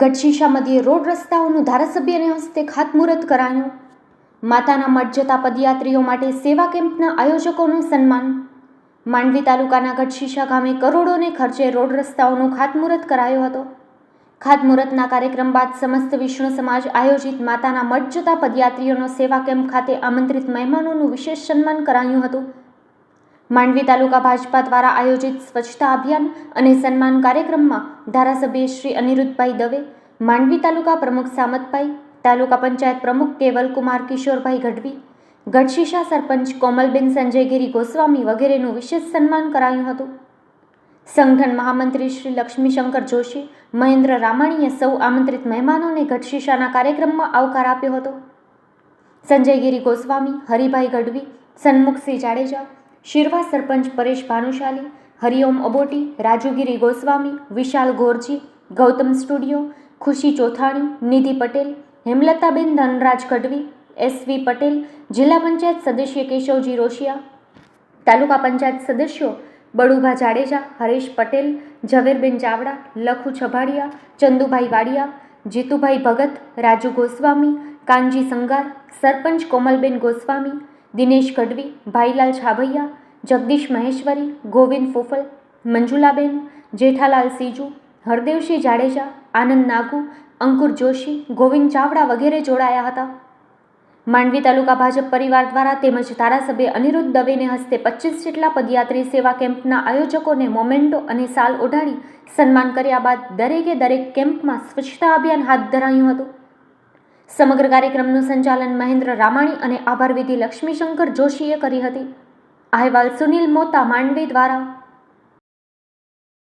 ગઢશીશા મધ્યે રોડ રસ્તાઓનું ધારાસભ્યને હસ્તે ખાતમુહૂર્ત કરાયું. માતાના મઠ જતા પદયાત્રીઓ માટે સેવા કેમ્પના આયોજકોનું સન્માન. માંડવી તાલુકાના ગઢશીશા ગામે કરોડોને ખર્ચે રોડ રસ્તાઓનું ખાતમુહૂર્ત કરાયો હતો. ખાતમુહૂર્તના કાર્યક્રમ બાદ સમસ્ત વિષ્ણુ સમાજ આયોજિત માતાના મઠ જતા પદયાત્રીઓનો સેવા કેમ્પ ખાતે આમંત્રિત મહેમાનોનું વિશેષ સન્માન કરાયું હતું. માંડવી તાલુકા ભાજપા દ્વારા આયોજિત સ્વચ્છતા અભિયાન અને સન્માન કાર્યક્રમમાં ધારાસભ્ય શ્રી અનિરુદ્ધભાઈ દવે, માંડવી તાલુકા પ્રમુખ સામતભાઈ, તાલુકા પંચાયત પ્રમુખ કેવલકુમાર કિશોરભાઈ ગઢવી, ગઢશીશા સરપંચ કોમલબેન સંજયગીરી ગોસ્વામી વગેરેનું વિશેષ સન્માન કરાયું હતું. સંગઠન મહામંત્રી શ્રી લક્ષ્મીશંકર જોશી, મહેન્દ્ર રામાણીએ સૌ આમંત્રિત મહેમાનોને ગઢશીશાના કાર્યક્રમમાં આવકાર આપ્યો હતો. સંજયગીરી ગોસ્વામી, હરિભાઈ ગઢવી, સન્મુખસિંહ જાડેજા શિરવા સરપંચ પરેશ ભાનુશાલી, હરિઓમ અબોટી, રાજુગીરી ગોસ્વામી, વિશાલ ગોરજી, ગૌતમ સ્ટુડિયો, ખુશી ચોથાણી, નિધિ પટેલ, હેમલતાબેન ધનરાજ ગઢવી એસવી પટેલ, જિલ્લા પંચાયત સદસ્ય કેશવજી રોશિયા, તાલુકા પંચાયત સદસ્યો બળુભા જાડેજા, હરેશ પટેલ, ઝવેરબેન ચાવડા, લખુ છભાડિયા, ચંદુભાઈ વાડિયા, જીતુભાઈ ભગત, રાજુ ગોસ્વામી, કાનજી સંગાર, સરપંચ કોમલબેન ગોસ્વામી દિનેશ ગઢવી, ભાઈલાલ છાભૈયા જગદીશ મહેશ્વરી, ગોવિંદ ફોફલ, મંજુલાબેન, જેઠાલાલ સીજુ, હરદેવસિંહ જાડેજા, આનંદ નાગુ, અંકુર જોશી, ગોવિંદ ચાવડા વગેરે જોડાયા હતા. માંડવી તાલુકા ભાજપ પરિવાર દ્વારા તેમજ ધારાસભ્ય અનિરુદ્ધ દવેને હસ્તે પચીસ જેટલા પદયાત્રી સેવા કેમ્પના આયોજકોને મોમેન્ટો અને સાલ ઓઢાડી સન્માન કર્યા બાદ દરેકે દરેક કેમ્પમાં સ્વચ્છતા અભિયાન હાથ ધરાયું હતું. સમગ્ર કાર્યક્રમનું સંચાલન મહેન્દ્ર રામાણી અને આભારવિધિ લક્ષ્મીશંકર જોશીએ કરી હતી. અહેવાલ સુનિલ મોતા, માંડવી દ્વારા.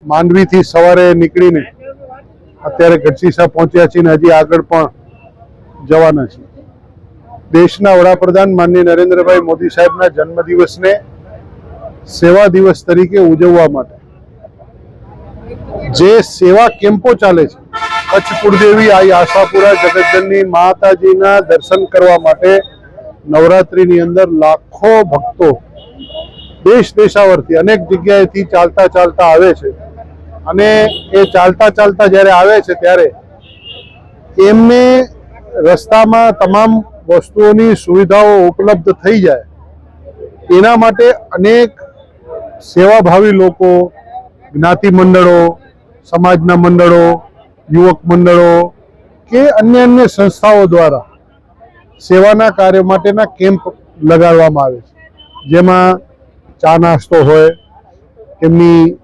માંડવીથી સવારે નીકળીને અત્યારે ગઢસીસા પહોંચ્યા છીએ હજી આગળ પણ જવાના છીએ દેશના વડાપ્રધાન માનનીય નરેન્દ્રભાઈ મોદી સાહેબના જન્મદિવસને સેવા દિવસ તરીકે ઉજવવા માટે જે સેવા કેમ્પો ચાલે છે કચ્છ કુળદેવી આઈ આશાપુરા જગતજનની માતાજીના દર્શન કરવા માટે નવરાત્રીની અંદર લાખો ભક્તો દેશ દેશાવરથી અનેક જગ્યાએથી ચાલતા ચાલતા આવે છે. અને એ ચાલતા ચાલતા જ્યારે આવે છે ત્યારે એમને રસ્તામાં તમામ વસ્તુઓની સુવિધાઓ ઉપલબ્ધ થઈ જાય. એના માટે અનેક સેવાભાવી લોકો જ્ઞાતિ મંડળો સમાજના મંડળો યુવક મંડળો કે અન્ય અન્ય સંસ્થાઓ દ્વારા સેવાના કાર્ય માટેના કેમ્પ લગાડવામાં આવે છે. જેમાં ચા નાસ્તો હોય એમની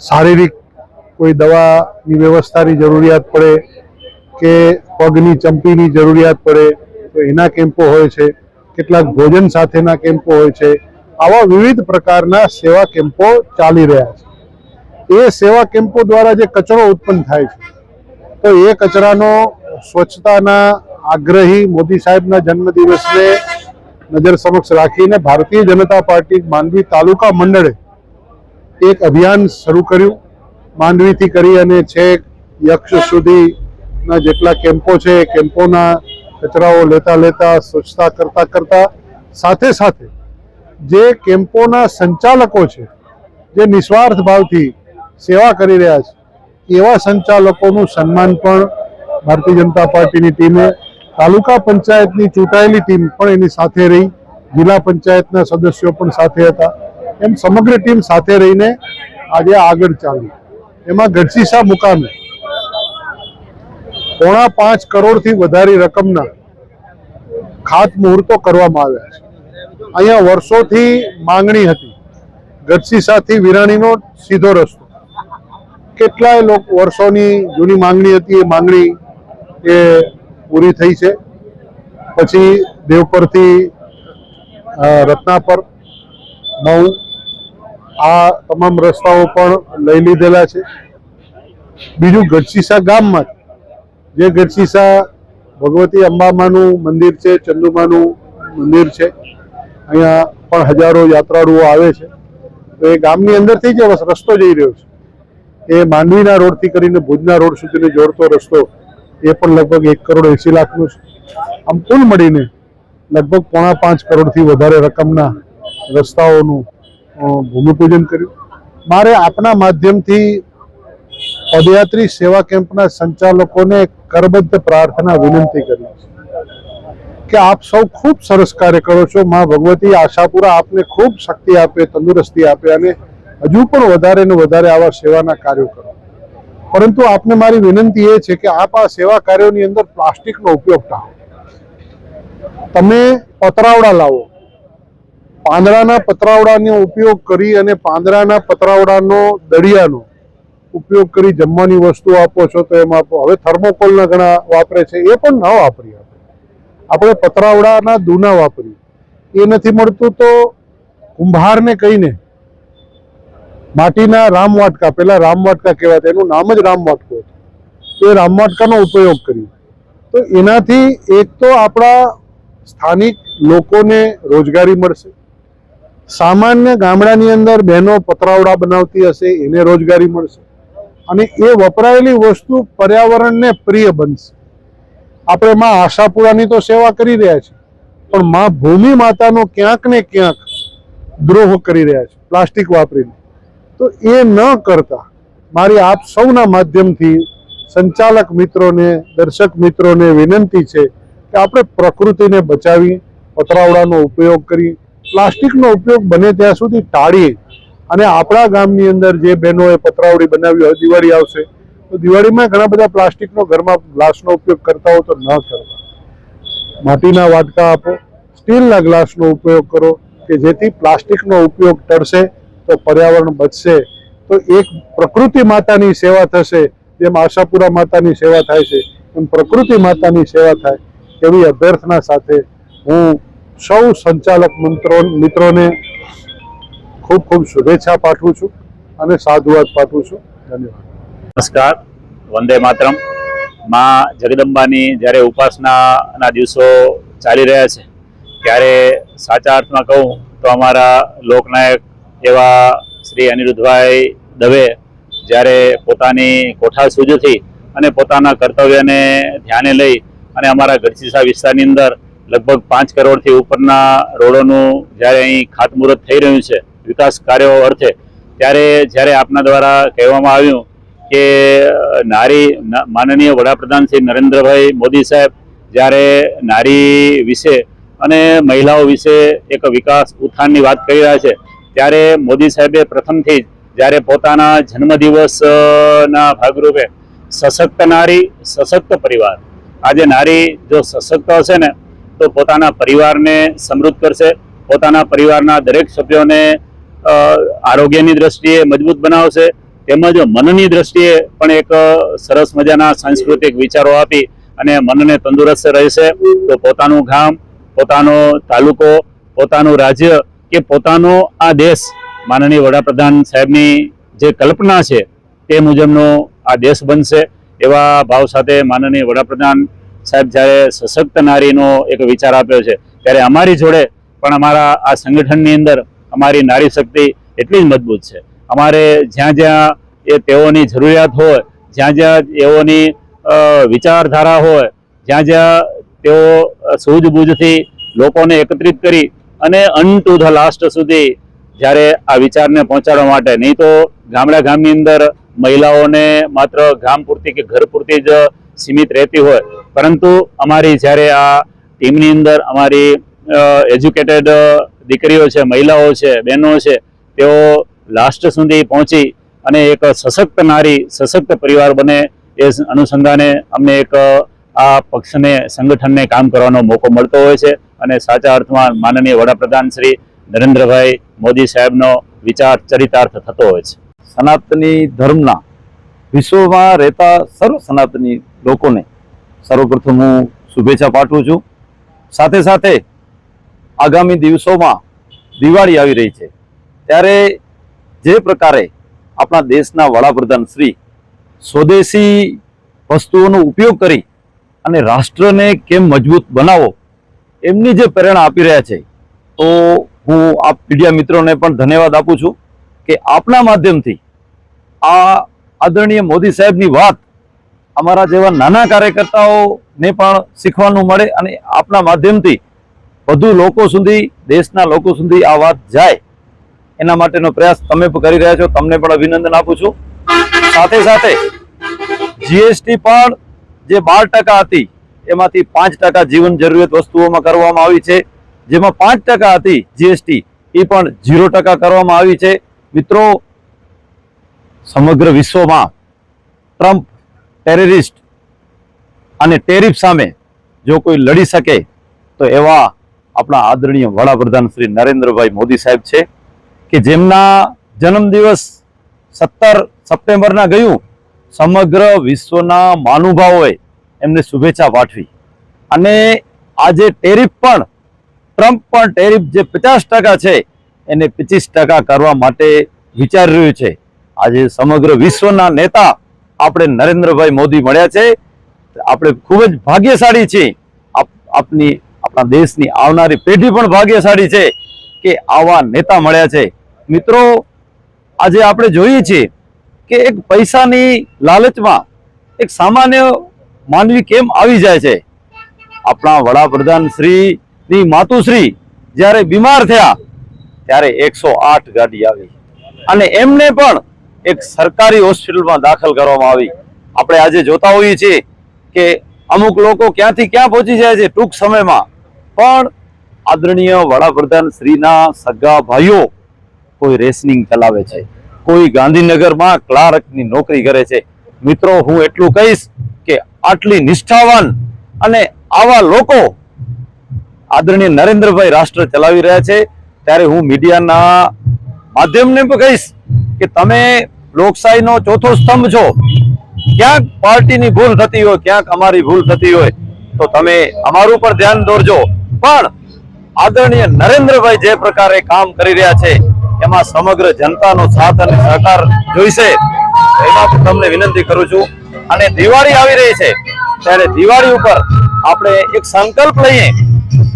શારીરિક કોઈ દવાની વ્યવસ્થાની જરૂરિયાત પડે કે પગની ચંપીની જરૂરિયાત પડે, તો એના કેમ્પો હોય છે, કેટલાક ભોજન સાથેના કેમ્પો હોય છે. આવા વિવિધ પ્રકારના સેવા કેમ્પો ચાલી રહ્યા છે. એ સેવા કેમ્પો દ્વારા જે કચરો ઉત્પન્ન થાય છે, તો એ કચરાનો સ્વચ્છતાના આગ્રહી મોદી સાહેબના જન્મદિવસને નજર સમક્ષ રાખીને ભારતીય જનતા પાર્ટી માંડવી તાલુકા મંડળે એક અભિયાન શરૂ કર્યું. માંડવીથી કરી અને છેક યક્ષ સુધીના જેટલા કેમ્પો છે કેમ્પોના કચરાઓ લેતા લેતા, સ્વચ્છતા કરતા કરતા, સાથે સાથે જે કેમ્પોના સંચાલકો છે, જે નિસ્વાર્થ ભાવથી સેવા કરી રહ્યા છે. એવા સંચાલકોનું સન્માન પણ ભારતીય જનતા પાર્ટીની ટીમે તાલુકા પંચાયતની ચૂંટાયેલી ટીમ પણ એની સાથે રહી. જિલ્લા પંચાયતના સદસ્યો પણ સાથે હતા. એમ સમગ્ર ટીમ સાથે રહીને આજે આગળ ચાલી. એમાં ગઢસીસા મુકામે પોણા પાંચ કરોડથી વધારી રકમના ખાત મુહૂર્તો કરવામાં આવ્યા છે. અહીંયા વર્ષોથી માંગણી હતી. ગઢસીસાથી વિરાણીનો સીધો રસ્તો. કેટલાય લોકો વર્ષોની જૂની માંગણી હતી, એ માંગણી એ પૂરી થઈ છે. પછી દેવપરથી રત્નાપર નવ આ તમામ રસ્તાઓ પણ લઈ લીધેલા છે. બીજું ગઢસીસા ગામમાં જે ગઢસીસા ભગવતી અંબામાનું મંદિર છે, ચંદુમાનું મંદિર છે, અહીંયા પણ હજારો યાત્રાળુઓ આવે છે. તો એ ગામની અંદરથી જ રસ્તો જઈ રહ્યો છે. એ માંડવીના રોડથી કરીને ભુજના રોડ સુધીનો જોડતો રસ્તો એ પણ લગભગ એક કરોડ એસી લાખનો આમ કુલ મળીને લગભગ પોણા પાંચ કરોડથી વધારે રકમના રસ્તાઓનું ભૂમિપૂજન કર્યું. મારે આપના માધ્યમથી પદયાત્રી સેવા કેમ્પના સંચાલકોને કરબદ્ધ પ્રાર્થના વિનંતી કરી કે આપ સૌ ખૂબ સરસ કાર્ય કરો છો. માં ભગવતી આશાપુરા આપને ખૂબ શક્તિ આપે, તંદુરસ્તી આપે અને હજુ પણ વધારે ને વધારે આવા સેવાના કાર્યો કરો. પરંતુ આપને મારી વિનંતી એ છે કે આપ આ સેવા કાર્યોની અંદર પ્લાસ્ટિકનો ઉપયોગ ટાળો. તમે પતરાવડા લાવો. પાંદડાના પતરાવડાનો ઉપયોગ કરી અને પાંદડાના પતરાવડાનો દળિયાનો ઉપયોગ કરી જમવાની વસ્તુ આપો છો તો એમાં આપો. હવે થર્મોકોલના ઘણા વાપરે છે, એ પણ ન વાપરીએ આપણે. પતરાવડાના દૂના વાપરીએ. એ નથી મળતું તો કુંભારને કહીને માટીના રામવાટકા, પેલા રામવાટકા કહેવાતા એનું નામ જ રામવાટકો એ રામવાટકાનો ઉપયોગ કર્યો. તો એનાથી એક તો આપણા સ્થાનિક લોકોને રોજગારી મળશે. સામાન્ય ગામડાની અંદર બહેનો પતરાવડા બનાવતી હશે, એને રોજગારી મળશે. અને એ વપરાયેલી વસ્તુ પર્યાવરણને પ્રિય બનશે. આપણે માં આશાપુરાની તો સેવા કરી રહ્યા છીએ, પણ માં ભૂમિ માતાનો ક્યાંક ને ક્યાંક દ્રોહ કરી રહ્યા છે, પ્લાસ્ટિક વાપરીને. તો એ ન કરતા મારી આપ સૌના માધ્યમથી સંચાલક મિત્રોને, દર્શક મિત્રોને વિનંતી છે કે આપણે પ્રકૃતિને બચાવી પતરાવડાનો ઉપયોગ કરી, પ્લાસ્ટિકનો ઉપયોગ બને ત્યાં સુધી ટાળીએ અને આપણા ગામની અંદર જે બહેનોએ પતરાવડી બનાવી હોય દિવાળી આવશે, તો દિવાળીમાં ઘણા બધા પ્લાસ્ટિકનો ઘરમાં ગ્લાસનો ઉપયોગ કરતા હો તો ન કરવા માટીના વાટકા આપો, સ્ટીલના ગ્લાસનો ઉપયોગ કરો કે જેથી પ્લાસ્ટિકનો ઉપયોગ ટળશે તો પર્યાવરણ બચશે. તો એક પ્રકૃતિ માતાની સેવા થશે, જેમ આશાપુરા માતાની સેવા થાય છે, એમ પ્રકૃતિ માતાની સેવા થાય એવી અભ્યર્થના સાથે હું સૌ સંચાલક મંત્રો, મિત્રોને ખૂબ ખૂબ શુભેચ્છા પાઠવું છું અને સાધુવાદ પાઠવું છું. ધન્યવાદ. નમસ્કાર. વંદે માતરમ. માં જગદંબાની જ્યારે ઉપાસનાના દિવસો ચાલી રહ્યા છે, ત્યારે સાચા અર્થમાં કહું તો અમારા લોકનાયક એવા શ્રી અનિરુદ્ધભાઈ દવે જ્યારે પોતાની કોઠા સૂજથી અને પોતાના કર્તવ્યને ધ્યાને લઈ અને અમારા ગઢસીસા વિસ્તારની અંદર લગભગ પાંચ કરોડથી ઉપરના રોડોનું જ્યારે અહીં ખાતમુહૂર્ત થઈ રહ્યું છે, વિકાસ કાર્યો અર્થે, ત્યારે જ્યારે આપના દ્વારા કહેવામાં આવ્યું કે નારી માનનીય વડાપ્રધાન શ્રી નરેન્દ્રભાઈ મોદી સાહેબ જ્યારે નારી વિશે અને મહિલાઓ વિશે એક વિકાસ ઉત્થાનની વાત કરી રહ્યા છે ત્યારે મોદી સાહેબે પ્રથમથી જ જ્યારે પોતાના જન્મદિવસના ભાગરૂપે સશક્ત નારી, સશક્ત પરિવાર, આજે નારી જો સશક્ત હશે ને, તો પોતાના પરિવારને સમૃદ્ધ કરશે, પોતાના પરિવારના દરેક સભ્યોને આરોગ્યની દ્રષ્ટિએ મજબૂત બનાવશે, તેમજ મનની દ્રષ્ટિએ પણ એક સરસ મજાના સાંસ્કૃતિક વિચારો આપી અને મનને તંદુરસ્ત રહેશે, તો પોતાનું ગામ, પોતાનો તાલુકો, પોતાનું રાજ્ય કે પોતાનો આ દેશ માનનીય વડાપ્રધાન સાહેબની જે કલ્પના છે તે મુજબનો આ દેશ બનશે એવા ભાવ સાથે માનનીય વડાપ્રધાન સાહેબ જ્યારે સશક્ત નારીનો એક વિચાર આપ્યો છે ત્યારે અમારી જોડે પણ અમારા આ સંગઠનની અંદર અમારી નારી શક્તિ એટલી જ મજબૂત છે. અમારે જ્યાં જ્યાં એ તેઓની જરૂરિયાત હોય, જ્યાં જ્યાં તેઓની વિચારધારા હોય, જ્યાં જ્યાં તેઓ સૂઝબૂઝથી લોકોને એકત્રિત કરી અને અન ટુ ધ લાસ્ટ સુધી જ્યારે આ વિચારને પહોંચાડવા માટે, નહીં તો ગામડા ગામની અંદર મહિલાઓને માત્ર ગામ પૂરતી કે ઘર પૂરતી જ સીમિત રહેતી હોય. પરંતુ અમારી જ્યારે આ ટીમની અંદર અમારી એજ્યુકેટેડ દીકરીઓ છે, મહિલાઓ છે, બહેનો છે, તેઓ લાસ્ટ સુધી પહોંચી અને એક સશક્ત નારી, સશક્ત પરિવાર બને એ અનુસંધાને અમને એક આ પક્ષને, સંગઠનને કામ કરવાનો મોકો મળતો હોય છે અને સાચા અર્થમાં માનનીય વડાપ્રધાન શ્રી નરેન્દ્રભાઈ મોદી સાહેબનો વિચાર ચરિતાર્થ થતો હોય છે. સનાતની ધર્મના વિશ્વમાં રહેતા સર્વ સનાતની લોકોને સર્વપ્રથમ હું શુભેચ્છા પાઠવું છું. સાથે સાથે આગામી દિવસોમાં દિવાળી આવી રહી છે. ત્યારે જે પ્રકારે આપણા દેશના વડાપ્રધાન શ્રી સ્વદેશી વસ્તુઓનો ઉપયોગ કરી અને રાષ્ટ્રને કેમ મજબૂત બનાવો, એમની જે પ્રેરણા આપી રહ્યા છે, તો હું આપ મીડિયા મિત્રોને પણ ધન્યવાદ આપું છું કે આપના માધ્યમથી આ આદરણીય મોદી સાહેબની વાત અમારા જેવા નાના કાર્યકર્તાઓને પણ શીખવાનું મળે અને આપના માધ્યમથી વધુ લોકો સુધી, દેશના લોકો સુધી આ વાત જાય. એના માટેનો પ્રયાસ તમે કરી રહ્યા છો. તમને પણ અભિનંદન આપું છું. સાથે સાથે જીએસટી પણ જે બાર ટકા હતી, એમાંથી પાંચ ટકા જીવન જરૂરિયાત વસ્તુઓમાં કરવામાં આવી છે. જેમાં પાંચ ટકા હતી જીએસટી એ પણ ઝીરો ટકા કરવામાં આવી છે. મિત્રો, સમગ્ર વિશ્વમાં ટ્રમ્પ ટેરરિસ્ટ અને ટેરિફ સામે જો કોઈ લડી શકે, તો એવા આપણા આદરણીય વડાપ્રધાન શ્રી નરેન્દ્રભાઈ મોદી સાહેબ છે કે જેમના જન્મદિવસ સત્તર સપ્ટેમ્બરના ગયું સમગ્ર વિશ્વના મહાનુભાવોએ એમને શુભેચ્છા પાઠવી. અને આજે ટેરિફ પણ, ટ્રમ્પ પણ ટેરિફ જે પચાસ ટકા છે, એને પચીસ ટકા કરવા માટે વિચારી રહ્યું છે. આજે સમગ્ર વિશ્વના નેતા આપણે નરેન્દ્રભાઈ મોદી મળ્યા છે. આપણે ખૂબ જ ભાગ્યશાળી છીએ. આપ- આપની, આપણા દેશની આવનારી પેઢી પણ ભાગ્યશાળી છે કે આવા નેતા મળ્યા છે. મિત્રો, આજે આપણે જોઈએ છીએ કે એક પૈસાની લાલચમાં એક સામાન્ય માનવી કેમ આવી જાય છે? આપણા વડાપ્રધાન શ્રીની માતુશ્રી જ્યારે બીમાર થયા, ત્યારે એકસો આઠ ગાડી આવી. અને એમને પણ એક સરકારી હોસ્પિટલમાં દાખલ કરવામાં આવી. આપણે આજે જોતા હોઈએ છીએ કે અમુક લોકો ક્યાંથી ક્યાં પહોંચી જાય છે ટૂંક સમયમાં. પણ આદરણીય વડાપ્રધાન શ્રીના સગા ભાઈઓ કોઈ રેસનિંગ ચલાવે છે. કોઈ ગાંધીનગરમાં ક્લાર્કની નોકરી કરે છે. મિત્રો, હું એટલું કહીશ કે આટલી નિષ્ઠાવાન અને આવા લોકો આદરણીય નરેન્દ્રભાઈ રાષ્ટ્ર ચલાવી રહ્યા છે. ત્યારે હું મીડિયાના માધ્યમને પણ કહીશ કે તમે લોકશાહીનો ચોથો સ્તંભ છો. ક્યાંક પાર્ટીની ભૂલ થતી હોય, ક્યાંક અમારી ભૂલ થતી હોય, તો તમે અમારું પણ ધ્યાન દોરજો. પણ આદરણીય નરેન્દ્રભાઈ જે પ્રકારે કામ કરી રહ્યા છે એમાં સમગ્ર જનતાનો સાથ અને સહકાર જોઈશે. એમાં તમને વિનંતી કરું છું. અને દિવાળી આવી રહી છે, ત્યારે દિવાળી ઉપર આપણે એક સંકલ્પ લઈએ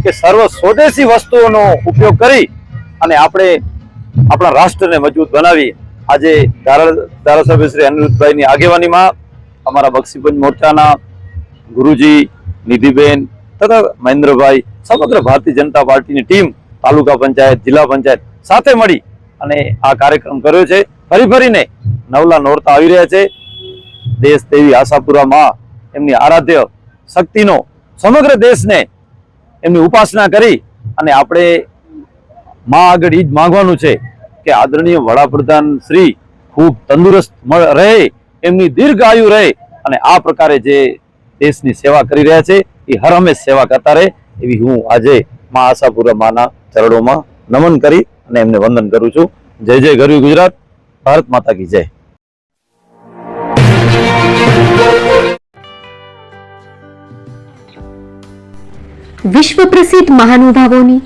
કે સર્વ સ્વદેશી વસ્તુઓનો ઉપયોગ કરી અને આપણે આપણા રાષ્ટ્રને મજબૂત બનાવી આજે ધારા- ધારાસભ્ય શ્રી અનિરુદ્ધભાઈની આગેવાનીમાં અમારા બક્ષીપંચ મોરચાના ગુરુજી, નિધિબેન તથા મહેન્દ્રભાઈ, સમગ્ર ભારતીય જનતા પાર્ટીની ટીમ, તાલુકા પંચાયત, જિલ્લા પંચાયત સાથે મળી અને આ કાર્યક્રમ કર્યો છે. ફરી ફરીને નવલા નોરતા આવી રહ્યા છે. દેશ દેવી આશાપુરા માં એમની આરાધ્ય શક્તિનો સમગ્ર દેશને એમની ઉપાસના કરી અને આપણે માં આગળ એ જ માંગવાનું છે કે આદરણીય વડાપ્રધાન શ્રી ખૂબ તંદુરસ્ત રહે, એમની દીર્ઘ આયુ રહે અને આ પ્રકારે જે દેશની સેવા કરી રહ્યા છે, એ હર હંમેશ સેવા કરતા રહે એવી હું આજે મા આશાપુરા માના ચરણોમાં નમન કરી અને એમને વંદન કરું છું. જય જય ગરવી ગુજરાત. ભારત માતા કી જય. વિશ્વ પ્રસિદ્ધ મહાનુભાવોની,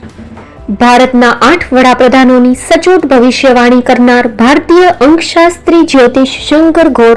ભારતના આઠ વડાપ્રધાનોની સચોટ ભવિષ્યવાણી કરનાર ભારતીય અંકશાસ્ત્રી જ્યોતિષ શંકર ગોર